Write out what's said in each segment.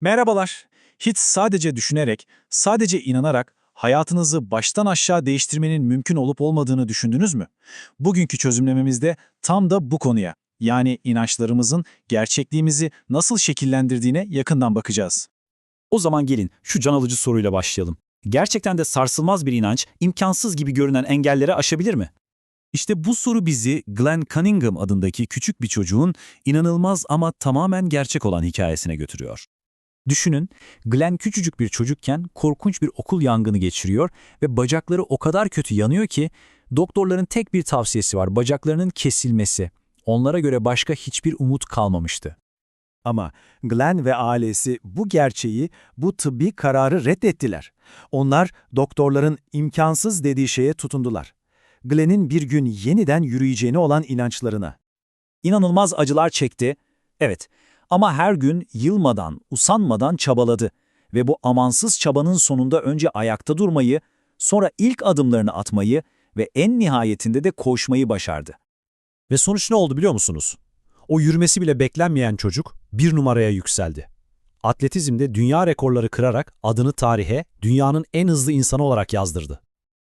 Merhabalar. Hiç sadece düşünerek, sadece inanarak hayatınızı baştan aşağı değiştirmenin mümkün olup olmadığını düşündünüz mü? Bugünkü çözümlememizde tam da bu konuya, yani inançlarımızın gerçekliğimizi nasıl şekillendirdiğine yakından bakacağız. O zaman gelin şu can alıcı soruyla başlayalım. Gerçekten de sarsılmaz bir inanç, imkansız gibi görünen engelleri aşabilir mi? İşte bu soru bizi Glenn Cunningham adındaki küçük bir çocuğun inanılmaz ama tamamen gerçek olan hikayesine götürüyor. Düşünün, Glenn küçücük bir çocukken korkunç bir okul yangını geçiriyor ve bacakları o kadar kötü yanıyor ki doktorların tek bir tavsiyesi var, bacaklarının kesilmesi. Onlara göre başka hiçbir umut kalmamıştı. Ama Glenn ve ailesi bu gerçeği, bu tıbbi kararı reddettiler. Onlar doktorların imkansız dediği şeye tutundular. Glenn'in bir gün yeniden yürüyeceğine olan inançlarına. İnanılmaz acılar çekti, evet ama her gün yılmadan, usanmadan çabaladı ve bu amansız çabanın sonunda önce ayakta durmayı, sonra ilk adımlarını atmayı ve en nihayetinde de koşmayı başardı. Ve sonuç ne oldu biliyor musunuz? O yürümesi bile beklenmeyen çocuk bir numaraya yükseldi. Atletizmde dünya rekorları kırarak adını tarihe dünyanın en hızlı insanı olarak yazdırdı.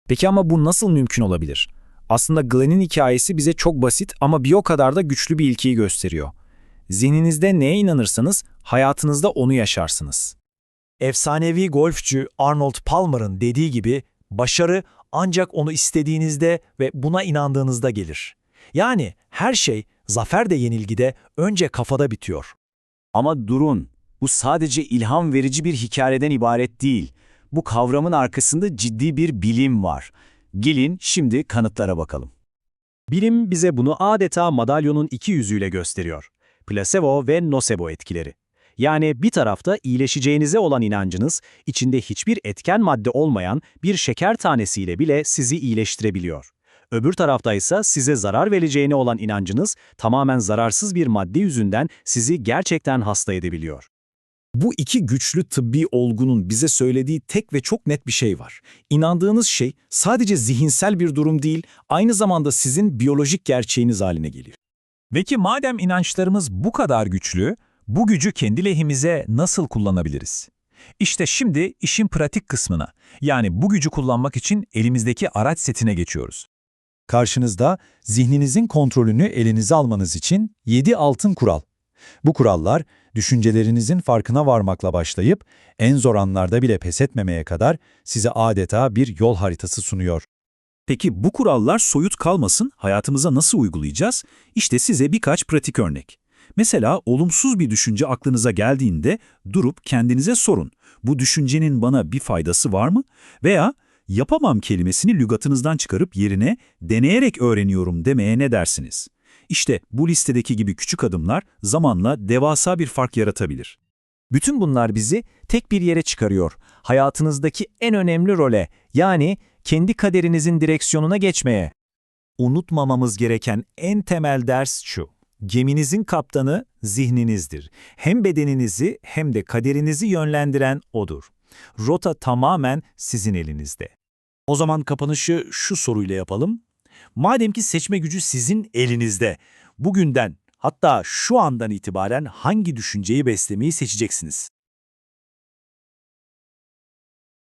Peki ama bu nasıl mümkün olabilir? Aslında Glenn'in hikayesi bize çok basit ama bir o kadar da güçlü bir ilkeyi gösteriyor. Zihninizde neye inanırsanız hayatınızda onu yaşarsınız. Efsanevi golfçü Arnold Palmer'ın dediği gibi başarı ancak onu istediğinizde ve buna inandığınızda gelir. Yani her şey, zafer de yenilgide önce kafada bitiyor. Ama durun, bu sadece ilham verici bir hikayeden ibaret değil. Bu kavramın arkasında ciddi bir bilim var. Gelin şimdi kanıtlara bakalım. Bilim bize bunu adeta madalyonun iki yüzüyle gösteriyor. Plasebo ve nosebo etkileri. Yani bir tarafta iyileşeceğinize olan inancınız, içinde hiçbir etken madde olmayan bir şeker tanesiyle bile sizi iyileştirebiliyor. Öbür tarafta ise size zarar vereceğine olan inancınız tamamen zararsız bir madde yüzünden sizi gerçekten hasta edebiliyor. Bu iki güçlü tıbbi olgunun bize söylediği tek ve çok net bir şey var. İnandığınız şey sadece zihinsel bir durum değil, aynı zamanda sizin biyolojik gerçeğiniz haline geliyor. Peki madem inançlarımız bu kadar güçlü, bu gücü kendi lehimize nasıl kullanabiliriz? İşte şimdi işin pratik kısmına, yani bu gücü kullanmak için elimizdeki araç setine geçiyoruz. Karşınızda zihninizin kontrolünü elinize almanız için 7 altın kural. Bu kurallar, düşüncelerinizin farkına varmakla başlayıp, en zor anlarda bile pes etmemeye kadar size adeta bir yol haritası sunuyor. Peki bu kurallar soyut kalmasın, hayatımıza nasıl uygulayacağız? İşte size birkaç pratik örnek. Mesela olumsuz bir düşünce aklınıza geldiğinde durup kendinize sorun. Bu düşüncenin bana bir faydası var mı? Veya yapamam kelimesini lügatınızdan çıkarıp yerine deneyerek öğreniyorum demeye ne dersiniz? İşte bu listedeki gibi küçük adımlar zamanla devasa bir fark yaratabilir. Bütün bunlar bizi tek bir yere çıkarıyor. Hayatınızdaki en önemli role, yani kendi kaderinizin direksiyonuna geçmeye. Unutmamamız gereken en temel ders şu. Geminizin kaptanı zihninizdir. Hem bedeninizi hem de kaderinizi yönlendiren odur. Rota tamamen sizin elinizde. O zaman kapanışı şu soruyla yapalım. Madem ki seçme gücü sizin elinizde, bugünden hatta şu andan itibaren hangi düşünceyi beslemeyi seçeceksiniz?